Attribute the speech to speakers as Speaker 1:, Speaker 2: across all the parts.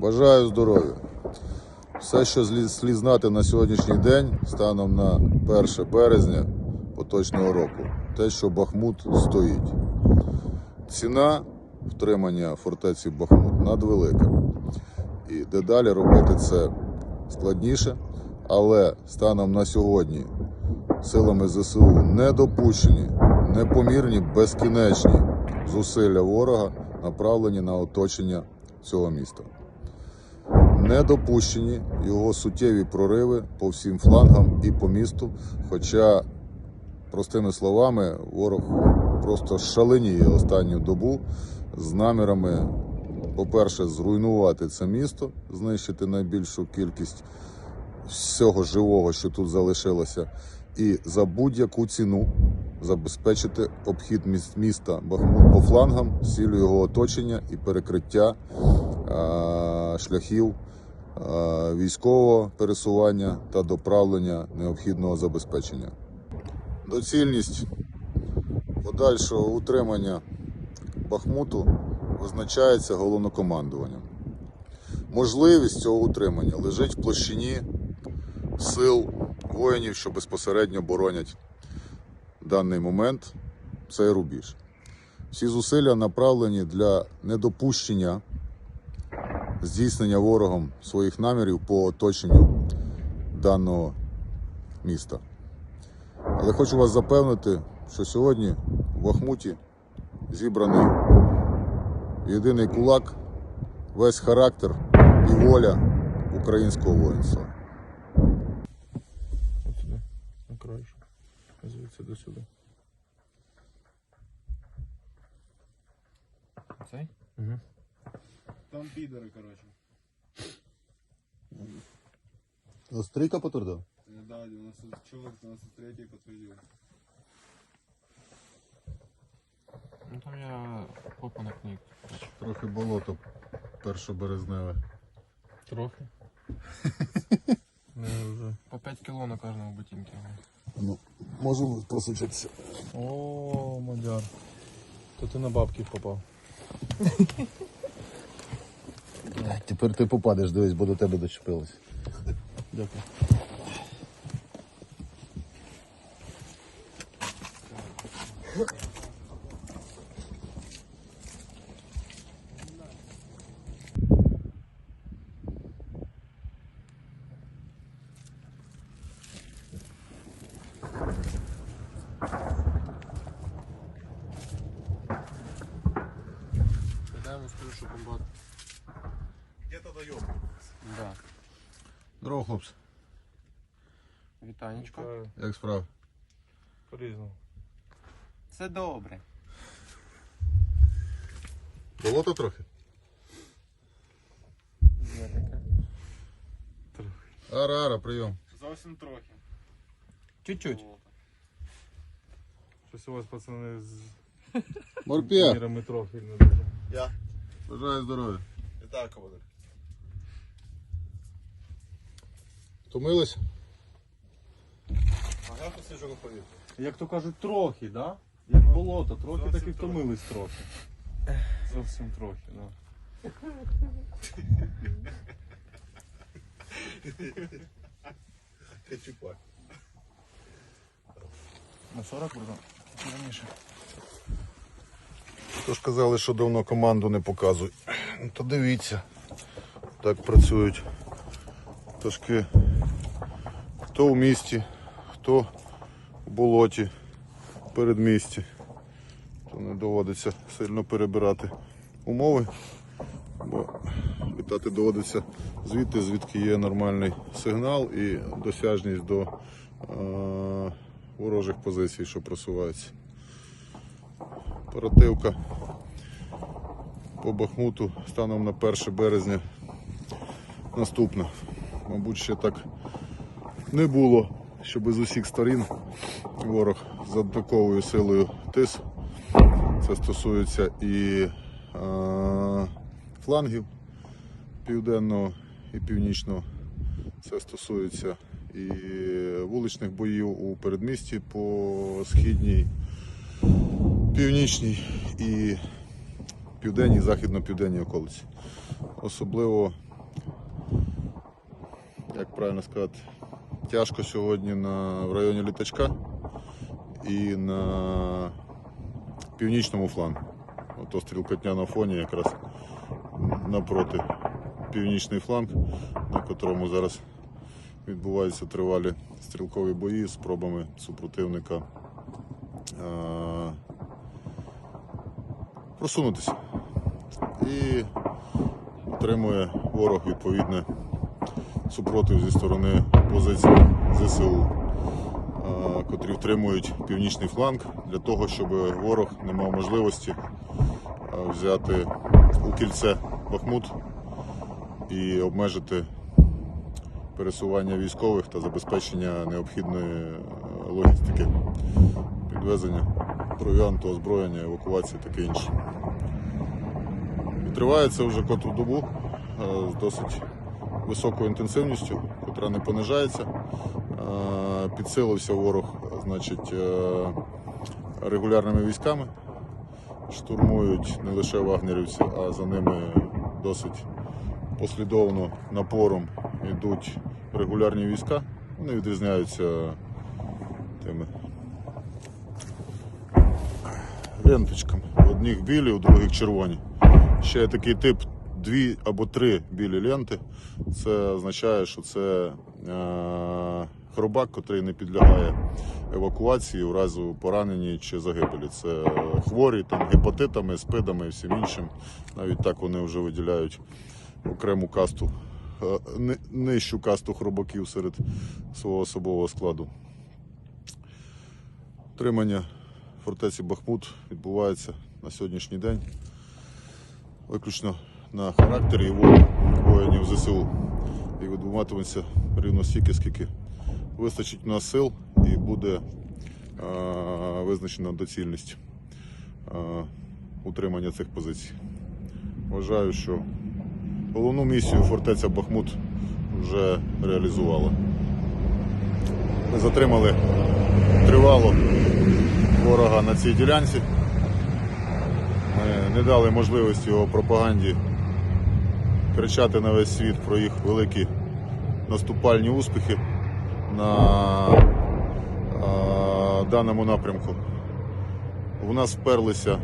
Speaker 1: Бажаю здоров'я. Все, що слід знати на сьогоднішній день, станом на 1 березня поточного року, те, що Бахмут стоїть. Ціна втримання фортеці Бахмут надвелика. І дедалі робити це складніше, але станом на сьогодні силами ЗСУ не допущені, непомірні, безкінечні зусилля ворога направлені на оточення цього міста. Не допущені його суттєві прориви по всім флангам і по місту. Хоча, простими словами, ворог просто шаленіє останню добу з намірами, по-перше, зруйнувати це місто, знищити найбільшу кількість всього живого, що тут залишилося, і за будь-яку ціну забезпечити обхід міс- міста Бахмут по флангам, з цілею його оточення і перекриття шляхів військового пересування та доправлення необхідного забезпечення. Доцільність подальшого утримання Бахмуту визначається головнокомандуванням. Можливість цього утримання лежить в площині сил воїнів, що безпосередньо боронять в даний момент цей рубіж. Всі зусилля направлені для недопущення здійснення ворогом своїх намірів по оточенню даного міста. Але хочу вас запевнити, що сьогодні в Бахмуті зібраний єдиний кулак, весь характер і воля українського воїнства.
Speaker 2: От сюди, на краєшок. Звідси до сюди. Цей? Угу.
Speaker 3: Там підери, коротше.
Speaker 1: Стрійка потвердив?
Speaker 3: Е, Да, 90 чоловік 93 підтвердив.
Speaker 2: Ну там я попа на книг.
Speaker 1: Трохи болото першоберезневе.
Speaker 2: Трохи. Не вже. По 5 кіло на кожному ботинці.
Speaker 1: Ну, можемо просучитися.
Speaker 2: О, мадяр. То ти на бабки попав.
Speaker 1: Тепер ти попадеш, дивись, бо до тебе дочепилось.
Speaker 2: Дякую. Бомбат.
Speaker 3: Где-то даем.
Speaker 2: Да.
Speaker 1: Здорово, хлопці.
Speaker 2: Вітанечко.
Speaker 1: Як справа?
Speaker 2: По-різному.
Speaker 4: Це добре.
Speaker 1: Болото трохи?
Speaker 2: Таке.
Speaker 1: Ара, ара, прийом.
Speaker 3: Зовсім трохи.
Speaker 4: Чуть-чуть.
Speaker 2: Щось у вас, пацани, з
Speaker 1: Морпія,
Speaker 2: мірами трохи не дуже.
Speaker 3: Я.
Speaker 1: бажаю здоров'я.
Speaker 3: Вітаю, командир.
Speaker 1: Втомились?
Speaker 3: А я тут сиджу на повітрі.
Speaker 2: Як то кажуть, трохи, да? Як болото, трохи так і
Speaker 3: трохи.
Speaker 2: втомились трохи. Зовсім трохи, да.
Speaker 3: Ти чупак.
Speaker 2: На 40 буде? Раніше.
Speaker 1: Тож казали, що давно команду не показують. Ну, То дивіться, так працюють пташки. Хто в місті, хто в болоті, в передмісті. То не доводиться сильно перебирати умови, бо літати доводиться звідти, звідки є нормальний сигнал і досяжність до е- ворожих позицій, що просуваються. Оперативка по Бахмуту станом на 1 березня наступна. Мабуть, ще так не було, щоб з усіх сторін ворог з однаковою силою тис. Це стосується і е, флангів південного і північного. Це стосується і вуличних боїв у передмісті по східній, північній і південній, західно-південній околиці. Особливо правильно сказати, тяжко сьогодні на, в районі літачка і на північному флангу. Ото стрілкотня на фоні якраз напроти північний фланг, на котрому зараз відбуваються тривалі стрілкові бої з спробами супротивника е, просунутися. І отримує ворог відповідне супротив зі сторони позицій ЗСУ, е, котрі втримують північний фланг для того, щоб ворог не мав можливості е, взяти у кільце Бахмут і обмежити пересування військових та забезпечення необхідної е, логістики, підвезення провіанту, озброєння, евакуації таке інше. І триває вже котру добу з досить високою інтенсивністю, котра не понижається. Е, Підсилився ворог значить, е, регулярними військами. Штурмують не лише вагнерівці, а за ними досить послідовно напором йдуть регулярні війська. Вони відрізняються тими ленточками. У одних білі, у других червоні. Ще є такий тип дві або три білі ленти. Це означає, що це е, хробак, який не підлягає евакуації у разі поранення чи загибелі. Це хворі там, гепатитами, спидами і всім іншим. Навіть так вони вже виділяють окрему касту, е, нижчу касту хробаків серед свого особового складу. Утримання фортеці Бахмут відбувається на сьогоднішній день виключно на характері і волі воїнів ЗСУ. І відбуватиметься рівно стільки, скільки вистачить у нас сил і буде е, визначена доцільність е, утримання цих позицій. Вважаю, що головну місію фортеця Бахмут вже реалізувала. Ми затримали тривало ворога на цій ділянці. Ми не дали можливості його пропаганді кричати на весь світ про їх великі наступальні успіхи на даному напрямку. В нас вперлися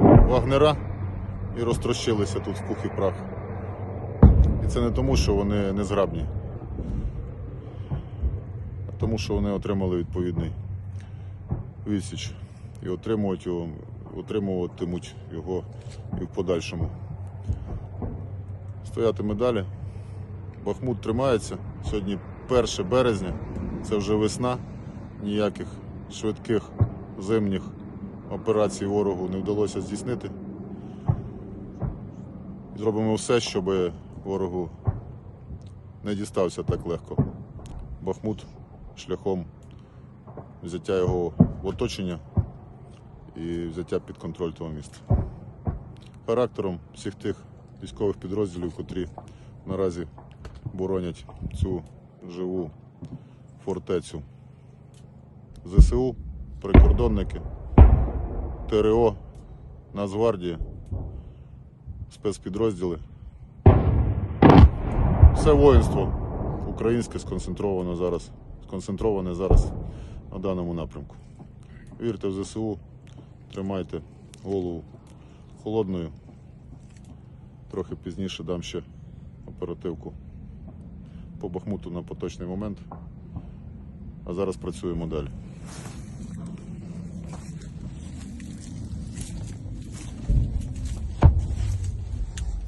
Speaker 1: вагнера і розтрощилися тут в пух і прах. І це не тому, що вони незграбні, а тому, що вони отримали відповідний відсіч і отримуватимуть його і в подальшому. Стоятиме далі. Бахмут тримається. Сьогодні 1 березня, це вже весна. Ніяких швидких зимніх операцій ворогу не вдалося здійснити. Зробимо все, щоб ворогу не дістався так легко. Бахмут шляхом взяття його в оточення і взяття під контроль того міста. Характером всіх тих військових підрозділів, котрі наразі боронять цю живу фортецю. ЗСУ, прикордонники, ТРО, Нацгвардія, спецпідрозділи. Все воїнство українське сконцентровано зараз, сконцентроване зараз на даному напрямку. Вірте в ЗСУ, тримайте голову холодною. Трохи пізніше дам ще оперативку по Бахмуту на поточний момент. А зараз працюємо далі.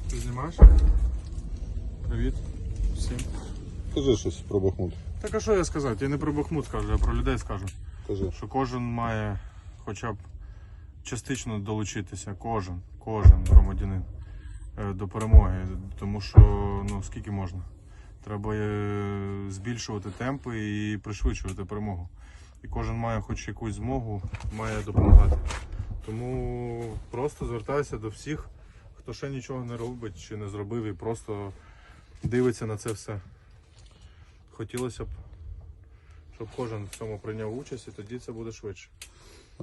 Speaker 2: Ти знімаєш? Привіт всім.
Speaker 1: Кажи щось про Бахмут.
Speaker 2: Так а що я сказати? Я не про Бахмут скажу, я про людей скажу.
Speaker 1: Кажи.
Speaker 2: Що кожен має хоча б частично долучитися, кожен, кожен громадянин до перемоги. Тому що ну скільки можна? Треба е, збільшувати темпи і пришвидшувати перемогу. І кожен має хоч якусь змогу, має допомагати. Тому просто звертаюся до всіх, хто ще нічого не робить чи не зробив і просто дивиться на це все. Хотілося б, щоб кожен в цьому прийняв участь, і тоді це буде швидше.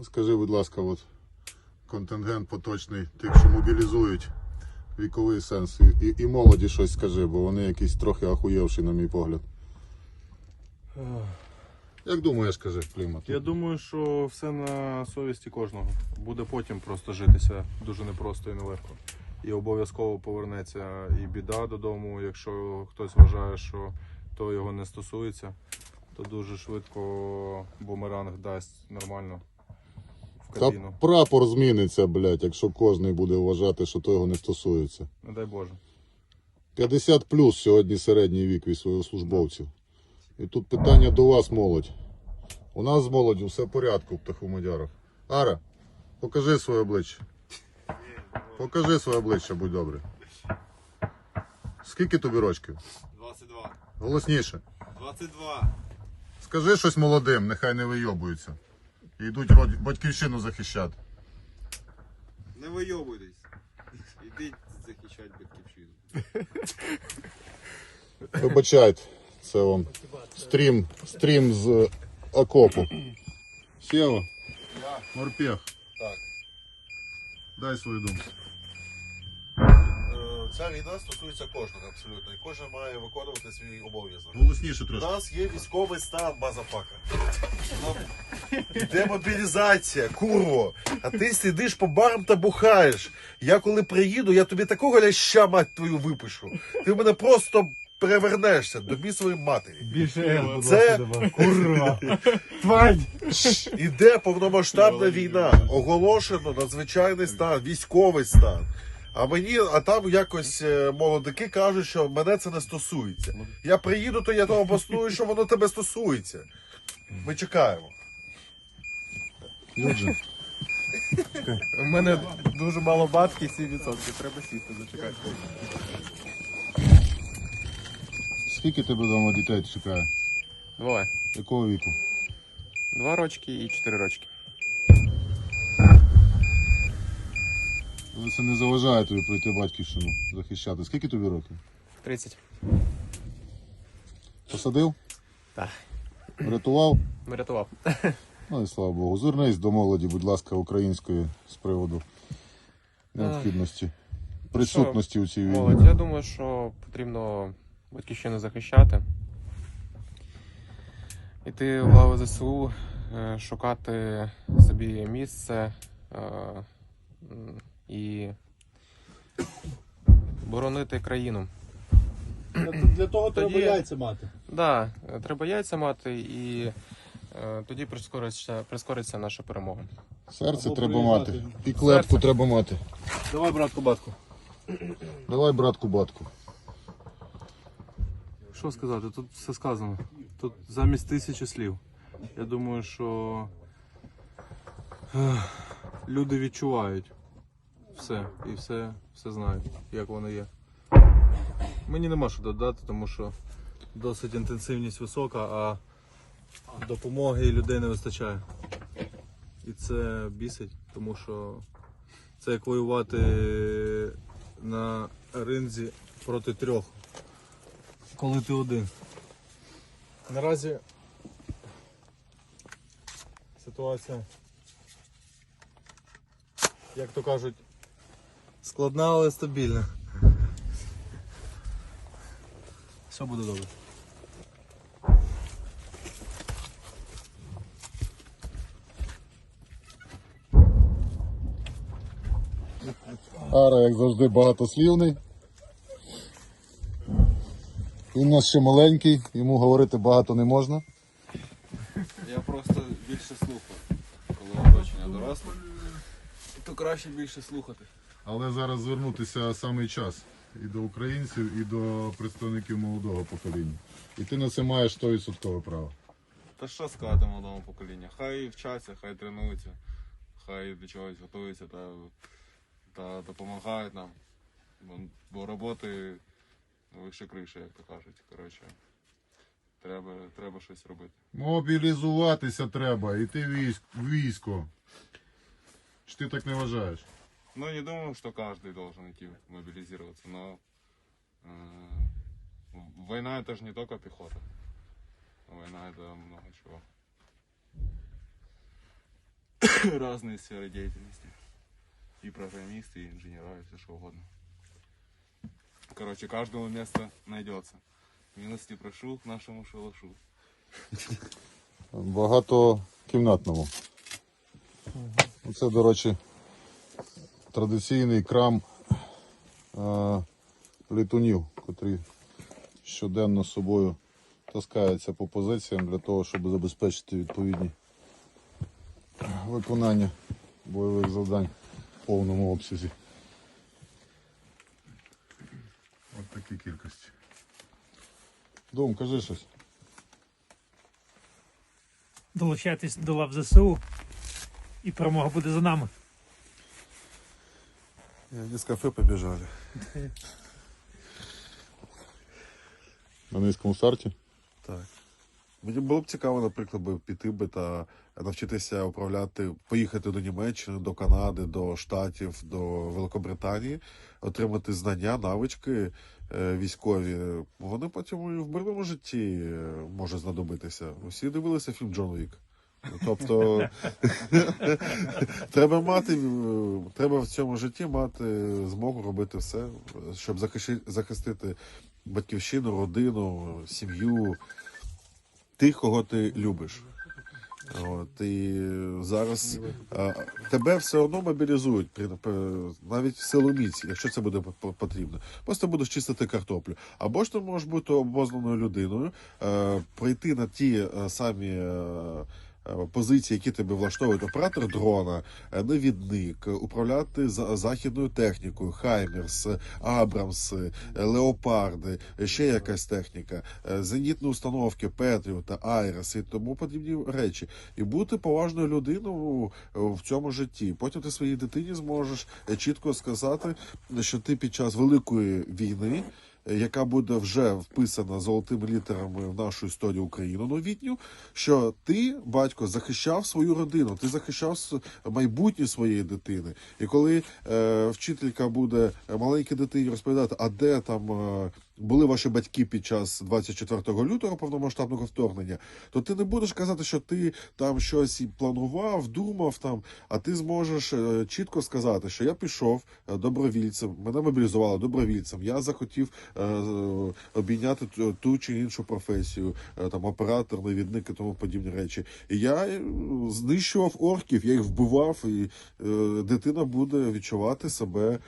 Speaker 1: Скажи, будь ласка, от контингент поточний тих, що мобілізують віковий сенс. І, і, молоді щось скажи, бо вони якісь трохи ахуєвші, на мій погляд. Як думаєш, кажи, клімат?
Speaker 2: Я думаю, що все на совісті кожного. Буде потім просто житися дуже непросто і нелегко. І обов'язково повернеться і біда додому, якщо хтось вважає, що то його не стосується, то дуже швидко бумеранг дасть нормально в
Speaker 1: Та
Speaker 2: кабіну.
Speaker 1: прапор зміниться, блядь, якщо кожен буде вважати, що то його не стосується.
Speaker 2: Не дай Боже.
Speaker 1: 50 плюс сьогодні середній вік військовослужбовців. І тут питання до вас, молодь. У нас з молоддю все в порядку в Птахомодярах. Ара, покажи своє обличчя. Покажи своє обличчя, будь добрий. Скільки тобі рочків?
Speaker 3: 22.
Speaker 1: Голосніше.
Speaker 3: 22.
Speaker 1: Скажи щось молодим, нехай не вийобуються. І йдуть род- батьківщину захищати.
Speaker 3: Не вийовуйтесь. Ідіть захищати батьківщину.
Speaker 1: Вибачайте, це вам стрім, стрім з е, окопу. Сєва, морпех,
Speaker 3: Так.
Speaker 1: дай свою думку.
Speaker 3: Ця війна стосується кожного абсолютно. І кожен має виконувати свій обов'язок.
Speaker 1: Голосніше
Speaker 3: У
Speaker 1: трошки.
Speaker 3: нас є військовий стан, базафака. Демобілізація, курво. А ти сидиш по барам та бухаєш. Я коли приїду, я тобі такого ляща, мать твою, випишу. Ти в мене просто перевернешся до бісової матері.
Speaker 5: Більше будь
Speaker 3: Це-
Speaker 5: ласка. Курва.
Speaker 3: Іде повномасштабна війна. Оголошено надзвичайний стан, військовий стан. А мені, а там якось е, молодики кажуть, що мене це не стосується. Я приїду, то я то обосную, що воно тебе стосується. Ми чекаємо.
Speaker 1: Юджин,
Speaker 4: У мене дуже мало бабки, 7%. Треба сісти, зачекати.
Speaker 1: скільки тебе вдома дітей чекає?
Speaker 4: Двоє.
Speaker 1: Якого віку?
Speaker 4: Два рочки і чотири рочки.
Speaker 1: Але це не заважає тобі пройти батьківщину захищати. Скільки тобі років?
Speaker 4: 30.
Speaker 1: Посадив?
Speaker 4: Так.
Speaker 1: Врятував?
Speaker 4: Врятував.
Speaker 1: Ну і слава Богу. Звернись до молоді, будь ласка, української з приводу необхідності, присутності у цій війні.
Speaker 4: Молодь, я думаю, що потрібно батьківщину захищати. Іти в лави ЗСУ, е, шукати собі місце е, і боронити країну.
Speaker 5: Для того треба яйця мати.
Speaker 4: Да, е, треба яйця мати і е, тоді прискориться, прискориться наша перемога.
Speaker 1: Серце
Speaker 5: Або
Speaker 1: треба
Speaker 5: приїжджати.
Speaker 1: мати. І клепку
Speaker 4: Серце.
Speaker 1: треба мати.
Speaker 5: Давай, братку, батку.
Speaker 1: Давай, братку, батку.
Speaker 2: Що сказати? Тут все сказано. Тут замість тисячі слів. Я думаю, що ех, люди відчувають все і все, все знають, як воно є. Мені нема що додати, тому що досить інтенсивність висока, а допомоги людей не вистачає. І це бісить, тому що це як воювати на ринзі проти трьох коли ти один. Наразі ситуація, як то кажуть, складна, але стабільна. Все буде добре.
Speaker 1: Ара, як завжди, багатослівний. Він у нас ще маленький, йому говорити багато не можна.
Speaker 6: Я просто більше слухаю. Коли оточення доросле, то краще більше слухати.
Speaker 1: Але зараз звернутися саме час і до українців, і до представників молодого покоління. І ти на це маєш 100% право.
Speaker 6: Та що сказати молодому поколінню? Хай вчаться, хай тренуються, хай до чогось готуються та, та допомагають нам. Бо, бо роботи вище криші, як то кажуть. Коротше, треба, треба щось робити.
Speaker 1: Мобілізуватися треба, йти в військо. Чи ти так не вважаєш?
Speaker 6: Ну, не думаю, что каждый должен идти мобилизироваться, но э, война это же не только пехота. Война это много чего. Разные сферы деятельности. И программисты, и инженера, и все что угодно. Короче, каждому место найдется. Милости прошу к нашему шалашу.
Speaker 1: Багатокімнатному. Це, до речі, традиційний крам е, літунів, котрі щоденно з собою таскаються по позиціям для того, щоб забезпечити відповідні виконання бойових завдань в повному обсязі. Ось такі кількості. Дом, кажи щось.
Speaker 7: долучайтесь до лав ЗСУ, і перемога буде за нами.
Speaker 3: Они с кафе побежали.
Speaker 1: На низькому старті.
Speaker 3: Так. Мені було б цікаво, наприклад, би піти би та навчитися управляти, поїхати до Німеччини, до Канади, до Штатів, до Великобританії, отримати знання, навички е, військові. Вони потім і в мирному житті е, може знадобитися. Усі дивилися фільм Джон Вік. Тобто треба мати, е, треба в цьому житті мати змогу робити все, щоб захистити батьківщину, родину, сім'ю, тих, кого ти любиш. От, і зараз тебе все одно мобілізують, навіть в силоміці, якщо це буде по- потрібно. Просто будеш чистити картоплю. Або ж ти можеш бути обознаною людиною, е, прийти на ті е, самі. Позиції, які тебе влаштовують, оператор дрона, е, навідник, е, управляти за- західною технікою, Хаймерс, е, Абрамс, е, Леопарди, е, ще якась техніка, е, зенітні установки, Петріота, Айрес і тому подібні речі. І бути поважною людиною е, в цьому житті. Потім ти своїй дитині зможеш е, чітко сказати, що ти під час великої війни. Яка буде вже вписана золотими літерами в нашу історію України новітню, що ти, батько, захищав свою родину, ти захищав майбутнє своєї дитини. І коли е, вчителька буде маленькій дитині розповідати, а де там е, були ваші батьки під час 24 лютого повномасштабного вторгнення, то ти не будеш казати, що ти там щось планував, думав там, а ти зможеш е, чітко сказати, що я пішов е, добровільцем, мене мобілізували добровільцем. Я захотів е, обійняти ту- чи іншу професію, там оператор, навідник і тому подібні речі. І я знищував орків, я їх вбивав, і дитина буде відчувати себе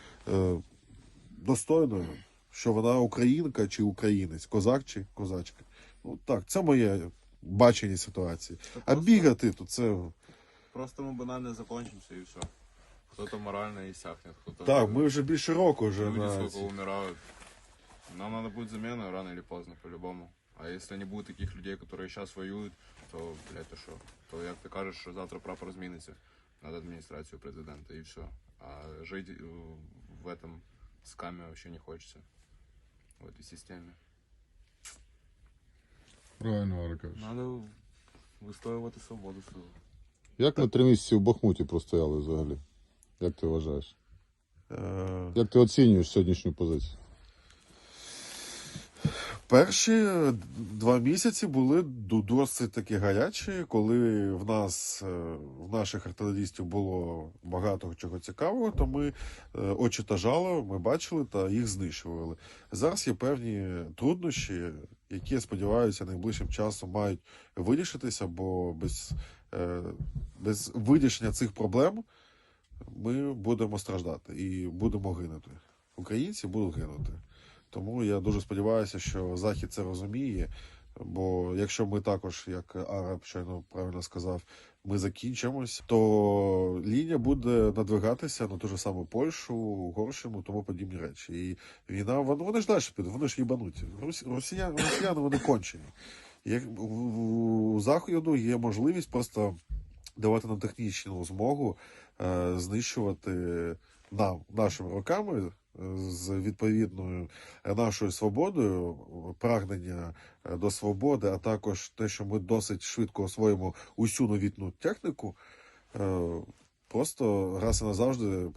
Speaker 3: достойною, що вона українка чи українець, козак чи козачка. Ну так, це моє бачення ситуації. А бігати то це.
Speaker 6: Просто мы банально закончимся и все. Кто-то морально иссякнет, кто-то...
Speaker 3: Так, ми вже більше року вже
Speaker 6: Люди
Speaker 3: на
Speaker 6: сколько
Speaker 3: цій-
Speaker 6: умирают. Нам надо будет замена рано или поздно, по-любому. А если не будет таких людей, которые сейчас воюют, то, блядь, то что? То як ти кажеш, що завтра прапор зміниться над адміністрацією президента і все. А жить э, в этом скаме вообще не хочется. В этой системе.
Speaker 1: Правильно, Аркадій.
Speaker 6: Надо вистоювати свободу свою.
Speaker 1: Як ми три місяці в Бахмуті простояли взагалі? Як ти вважаєш?
Speaker 3: Е,
Speaker 1: Як ти оцінюєш сьогоднішню позицію?
Speaker 3: Перші е, два місяці були досить такі гарячі, коли в нас, е, в наших артилерістів було багато чого цікавого, то ми е, очі та жало ми бачили та їх знищували. Зараз є певні труднощі, які, я сподіваюся, найближчим часом мають вирішитися, бо без, без вирішення цих проблем ми будемо страждати і будемо гинути. Українці будуть гинути. Тому я дуже сподіваюся, що Захід це розуміє. Бо якщо ми також, як Араб щойно правильно сказав, ми закінчимось, то лінія буде надвигатися на ту ж саму Польщу, Угорщину, тому подібні речі. І війна, вони, вони ж далі підуть, вони ж їбануті. Росі, росіяни, росіяни вони кончені. Як у, Заходу є можливість просто давати нам технічну змогу е, знищувати нам нашими руками е, з відповідною нашою свободою, прагнення е, до свободи, а також те, що ми досить швидко освоїмо усю новітну техніку, е, просто раз і назавжди е,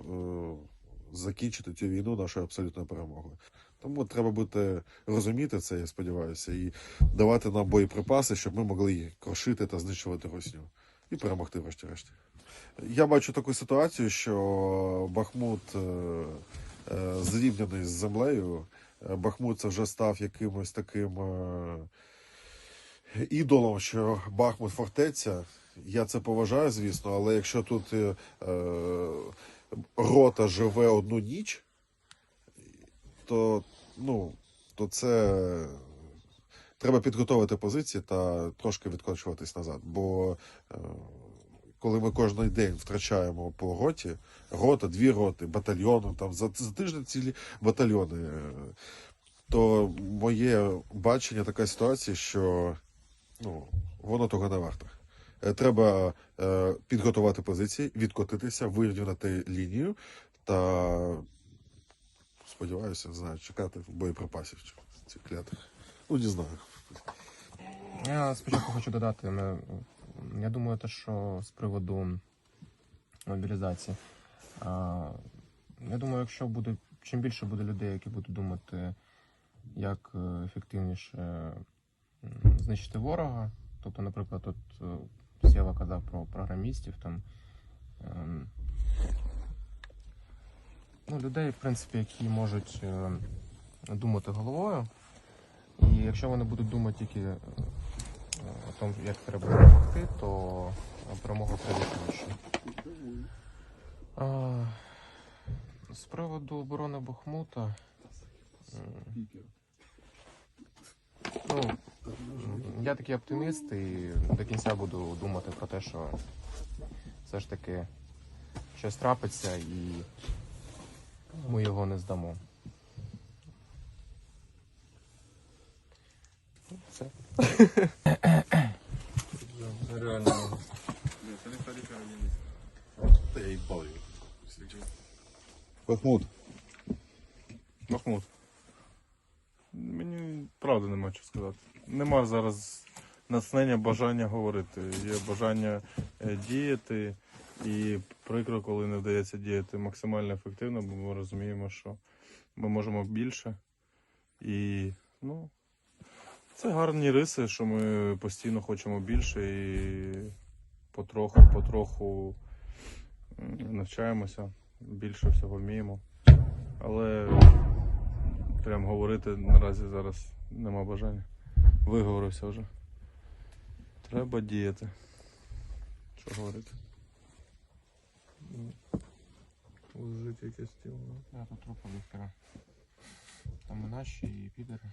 Speaker 3: закінчити цю війну нашою абсолютною перемогою. Тому треба бути розуміти це, я сподіваюся, і давати нам боєприпаси, щоб ми могли їх крошити та знищувати русню і перемогти, врешті-решт. Я бачу таку ситуацію, що Бахмут зрівняний з землею. е, Бахмут це вже став якимось таким е, ідолом, що Бахмут фортеця. Я це поважаю, звісно, але якщо тут е, е, рота живе одну ніч, то, ну, то це треба підготовити позиції та трошки відкочуватись назад. Бо е, коли ми кожен день втрачаємо по роті, рота, дві роти, батальйони, там за, за тиждень цілі батальйони, е, то моє бачення така ситуація, що ну, воно того не варто. Е, Треба е, підготувати позиції, відкотитися, вирівняти лінію та сподіваюся, не знаю, чекати боєприпасів цих клятих. Ну, не знаю.
Speaker 4: Я спочатку хочу додати, ми- я думаю, те, що з приводу мобілізації. Я думаю, якщо буде чим більше буде людей, які будуть думати, як е, ефективніше знищити ворога. Тобто, наприклад, тут е, Сєва казав про програмістів там. ем, Ну, людей, в принципі, які можуть е, думати головою. І якщо вони будуть думати тільки е, о тому, як треба перемогти, то перемога прийде швидше. З приводу оборони Бахмута. Ну, я такий оптиміст і до кінця буду думати про те, що все ж таки щось трапиться і ми його не здамо. Все.
Speaker 3: Та я їбав його.
Speaker 1: Бахмут.
Speaker 2: Махмуд. Мені правда нема що сказати. Нема зараз натхнення, бажання говорити. Є бажання е, діяти. І прикро, коли не вдається діяти максимально ефективно, бо ми розуміємо, що ми можемо більше. І ну, це гарні риси, що ми постійно хочемо більше і потроху, потроху навчаємося, більше всього вміємо. Але прям говорити наразі зараз нема бажання. Виговорився вже. Треба діяти. Що говорити? Лежить якесь тіло.
Speaker 4: Я тут трупа Віктора. Там і наші, і підери.